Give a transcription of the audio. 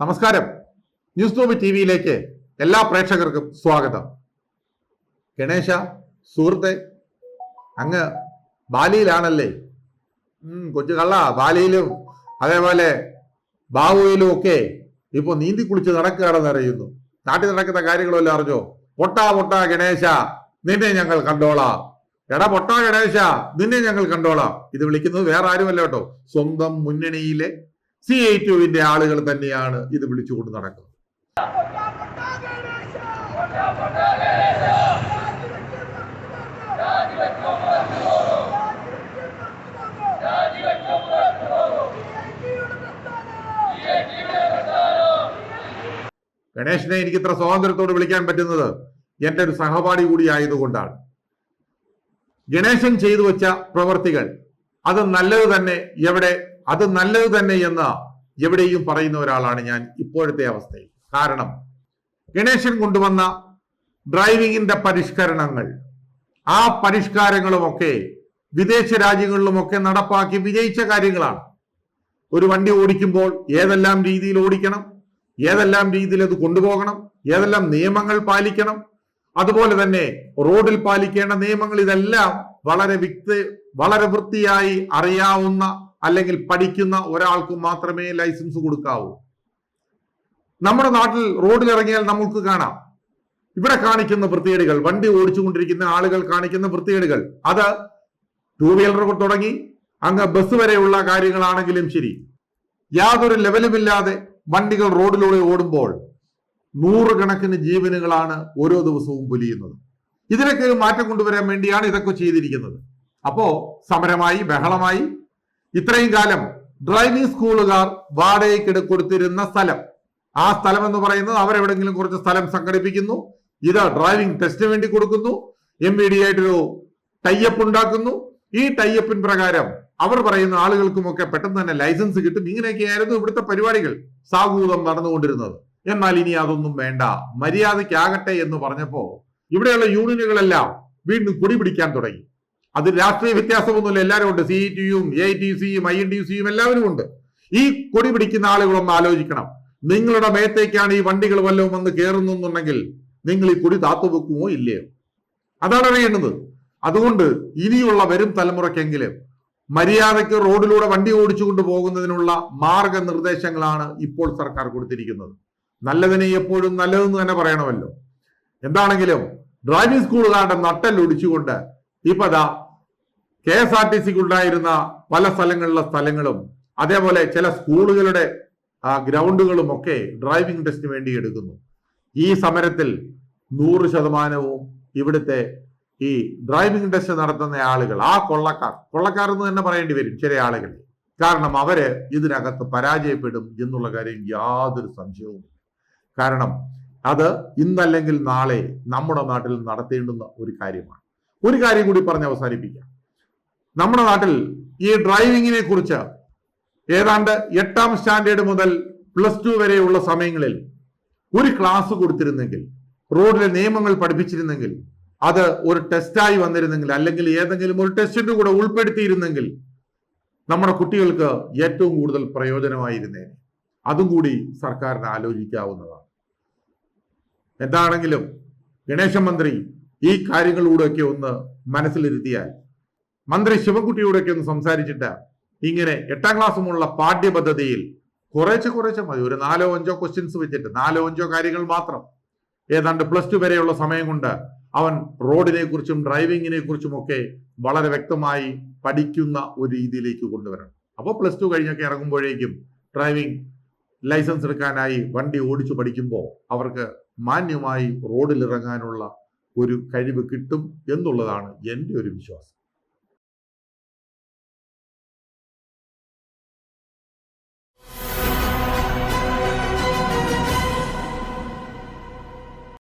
നമസ്കാരം. News Toby T വിയിലേക്ക് എല്ലാ പ്രേക്ഷകർക്കും സ്വാഗതം. ഗണേശ സുഹൃത്തെ അങ്ങ് ബാലിയിലാണല്ലേ? കൊച്ചു കള്ള ബാലിയിലും അതേപോലെ ബാവുയിലും ഒക്കെ ഇപ്പൊ നീന്തി കുളിച്ച് നടക്കുകയാണെന്ന് അറിയുന്നു. നാട്ടിൽ നടക്കുന്ന കാര്യങ്ങളെല്ലാം അറിഞ്ഞോ? പൊട്ടാ പൊട്ടാ ഗണേശ നിന്നെ ഞങ്ങൾ കണ്ടോളാം. എടാ പൊട്ടാ ഗണേശ നിന്നെ ഞങ്ങൾ കണ്ടോളാം. ഇത് വിളിക്കുന്നത് വേറെ ആരുമല്ല കേട്ടോ. സ്വന്തം മുന്നണിയിലെ സി ഐ ടുവിന്റെ ആളുകൾ തന്നെയാണ് ഇത് വിളിച്ചുകൊണ്ട് നടക്കുന്നത്. ഗണേശനെ എനിക്ക് ഇത്ര സ്വാതന്ത്ര്യത്തോട് വിളിക്കാൻ പറ്റുന്നത് എന്റെ ഒരു സഹപാഠി കൂടി ആയതുകൊണ്ടാണ്. ഗണേശൻ ചെയ്തു വെച്ച പ്രവർത്തികൾ അത് നല്ലത് തന്നെ എവിടെ അത് നല്ലത് തന്നെ എന്ന് എവിടെയും പറയുന്ന ഒരാളാണ് ഞാൻ ഇപ്പോഴത്തെ അവസ്ഥയിൽ. കാരണം ഗണേശൻ കൊണ്ടുവന്ന ഡ്രൈവിംഗിന്റെ പരിഷ്കരണങ്ങൾ ആ പരിഷ്കാരങ്ങളുമൊക്കെ വിദേശ രാജ്യങ്ങളിലുമൊക്കെ നടപ്പാക്കി വിജയിച്ച കാര്യങ്ങളാണ്. ഒരു വണ്ടി ഓടിക്കുമ്പോൾ ഏതെല്ലാം രീതിയിൽ ഓടിക്കണം ഏതെല്ലാം രീതിയിൽ അത് കൊണ്ടുപോകണം ഏതെല്ലാം നിയമങ്ങൾ പാലിക്കണം അതുപോലെ തന്നെ റോഡിൽ പാലിക്കേണ്ട നിയമങ്ങൾ ഇതെല്ലാം വളരെ വ്യക്തി വളരെ വൃത്തിയായി അറിയാവുന്ന അല്ലെങ്കിൽ പഠിക്കുന്ന ഒരാൾക്ക് മാത്രമേ ലൈസൻസ് കൊടുക്കാവൂ. നമ്മുടെ നാട്ടിൽ റോഡിൽ ഇറങ്ങിയാൽ നമുക്ക് കാണാം. ഇവിടെ കാണിക്കുന്ന വൃത്തികേടുകൾ വണ്ടി ഓടിച്ചുകൊണ്ടിരിക്കുന്ന ആളുകൾ കാണിക്കുന്ന വൃത്തികേടുകൾ അത് ടൂ വീലർ തുടങ്ങി അങ്ങ് ബസ് വരെയുള്ള കാര്യങ്ങളാണെങ്കിലും ശരി. യാതൊരു ലെവലും ഇല്ലാതെ വണ്ടികൾ റോഡിലൂടെ ഓടുമ്പോൾ നൂറുകണക്കിന് ജീവനുകളാണ് ഓരോ ദിവസവും പൊലിയുന്നത്. ഇതിനൊക്കെ ഒരു മാറ്റം കൊണ്ടുവരാൻ വേണ്ടിയാണ് ഇതൊക്കെ ചെയ്തിരിക്കുന്നത്. അപ്പോ സമരമായി ബഹളമായി ഇത്രയും കാലം ഡ്രൈവിംഗ് സ്കൂളുകാർ വാടകയ്ക്ക് കൊടുത്തിരുന്ന സ്ഥലം. ആ സ്ഥലം എന്ന് പറയുന്നത് അവരെവിടെങ്കിലും കുറച്ച് സ്ഥലം സംഘടിപ്പിക്കുന്നു. ഇത് ഡ്രൈവിംഗ് ടെസ്റ്റിന് വേണ്ടി കൊടുക്കുന്നു. എം ഇ ഡി ആയിട്ടൊരു ടൈപ്പ് ഉണ്ടാക്കുന്നു. ഈ ടൈപ്പിൻ പ്രകാരം അവർ പറയുന്ന ആളുകൾക്കുമൊക്കെ പെട്ടെന്ന് തന്നെ ലൈസൻസ് കിട്ടും. ഇങ്ങനെയൊക്കെയായിരുന്നു ഇവിടുത്തെ പരിപാടികൾ സാഹൂതം നടന്നുകൊണ്ടിരുന്നത്. എന്നാൽ ഇനി അതൊന്നും വേണ്ട. മര്യാദയ്ക്കാകട്ടെ എന്ന് പറഞ്ഞപ്പോ ഇവിടെയുള്ള യൂണിയനുകളെല്ലാം വീണ്ടും കുടി പിടിക്കാൻ തുടങ്ങി. അത് രാഷ്ട്രീയ വ്യത്യാസമൊന്നുമില്ല. എല്ലാവരും ഉണ്ട്. സി ടിയും എ ടി സിയും ഐ എൻ ടി സിയും എല്ലാവരും ഉണ്ട്. ഈ കൊടി പിടിക്കുന്ന ആളുകളൊന്ന് ആലോചിക്കണം. നിങ്ങളുടെ മേത്തേക്കാണ് ഈ വണ്ടികൾ വല്ലതും വന്ന് കയറുന്നുണ്ടെങ്കിൽ നിങ്ങൾ ഈ കൊടി താത്തുവെക്കുമോ ഇല്ലയോ? അതാണ് അറിയേണ്ടത് അതുകൊണ്ട് ഇനിയുള്ള വരും തലമുറയ്ക്കെങ്കിലും മര്യാദയ്ക്ക് റോഡിലൂടെ വണ്ടി ഓടിച്ചുകൊണ്ട് പോകുന്നതിനുള്ള മാർഗനിർദ്ദേശങ്ങളാണ് ഇപ്പോൾ സർക്കാർ കൊടുത്തിരിക്കുന്നത്. നല്ലതിനെ എപ്പോഴും നല്ലതെന്ന് തന്നെ പറയണമല്ലോ. എന്താണെങ്കിലും ഡ്രൈവിംഗ് സ്കൂളുകാരുടെ നട്ടൽ ഒടിച്ചുകൊണ്ട് ഇപ്പതാ കെ എസ് ആർ ടി സിക്ക് ഉണ്ടായിരുന്ന പല സ്ഥലങ്ങളിലെ സ്ഥലങ്ങളും അതേപോലെ ചില സ്കൂളുകളുടെ ഗ്രൗണ്ടുകളും ഒക്കെ ഡ്രൈവിംഗ് ടെസ്റ്റിന് വേണ്ടി എടുക്കുന്നു. ഈ സമരത്തിൽ നൂറ് ശതമാനവും ഇവിടുത്തെ ഈ ഡ്രൈവിംഗ് ടെസ്റ്റ് നടത്തുന്ന ആളുകൾ ആ കൊള്ളക്കാർ കൊള്ളക്കാർ എന്ന് തന്നെ പറയേണ്ടി വരും ചില ആളുകൾ. കാരണം അവർ ഇതിനകത്ത് പരാജയപ്പെടും എന്നുള്ള കാര്യം യാതൊരു സംശയവും കാരണം അത് ഇന്നല്ലെങ്കിൽ നാളെ നമ്മുടെ നാട്ടിൽ നടത്തേണ്ടുന്ന ഒരു കാര്യമാണ്. ഒരു കാര്യം കൂടി പറഞ്ഞ് അവസാനിപ്പിക്കാം. നമ്മുടെ നാട്ടിൽ ഈ ഡ്രൈവിങ്ങിനെ കുറിച്ച് ഏതാണ്ട് എട്ടാം സ്റ്റാൻഡേർഡ് മുതൽ പ്ലസ് ടു വരെയുള്ള സമയങ്ങളിൽ ഒരു ക്ലാസ് കൊടുത്തിരുന്നെങ്കിൽ റോഡിലെ നിയമങ്ങൾ പഠിപ്പിച്ചിരുന്നെങ്കിൽ അത് ഒരു ടെസ്റ്റായി വന്നിരുന്നെങ്കിൽ അല്ലെങ്കിൽ ഏതെങ്കിലും ഒരു ടെസ്റ്റിന്റെ കൂടെ ഉൾപ്പെടുത്തിയിരുന്നെങ്കിൽ നമ്മുടെ കുട്ടികൾക്ക് ഏറ്റവും കൂടുതൽ പ്രയോജനമായിരുന്നേനെ. അതും കൂടി സർക്കാരിന് ആലോചിക്കാവുന്നതാണ്. എന്താണെങ്കിലും ഗണേശ മന്ത്രി ഈ കാര്യങ്ങളിലൂടെയൊക്കെ ഒന്ന് മനസ്സിലിരുത്തിയാൽ മന്ത്രി ശിവൻകുട്ടിയോടൊക്കെ ഒന്ന് സംസാരിച്ചിട്ട് ഇങ്ങനെ എട്ടാം ക്ലാസ് ക്ലാസ്സുമുള്ള പാഠ്യപദ്ധതിയിൽ കുറേശ്ശെ കുറേശ്ശെ മതി. ഒരു നാലോ അഞ്ചോ ക്വസ്റ്റ്യൻസ് വെച്ചിട്ട് നാലോ അഞ്ചോ കാര്യങ്ങൾ മാത്രം. ഏതാണ്ട് പ്ലസ് ടു വരെയുള്ള സമയം കൊണ്ട് അവൻ റോഡിനെ കുറിച്ചും ഡ്രൈവിങ്ങിനെ കുറിച്ചും ഒക്കെ വളരെ വ്യക്തമായി പഠിക്കുന്ന ഒരു രീതിയിലേക്ക് കൊണ്ടുവരണം. അപ്പോൾ പ്ലസ് ടു കഴിഞ്ഞൊക്കെ ഇറങ്ങുമ്പോഴേക്കും ഡ്രൈവിംഗ് ലൈസൻസ് എടുക്കാനായി വണ്ടി ഓടിച്ചു പഠിക്കുമ്പോൾ അവർക്ക് മാന്യമായി റോഡിൽ ഇറങ്ങാനുള്ള ഒരു കഴിവ് കിട്ടും എന്നുള്ളതാണ് എന്റെ ഒരു വിശ്വാസം.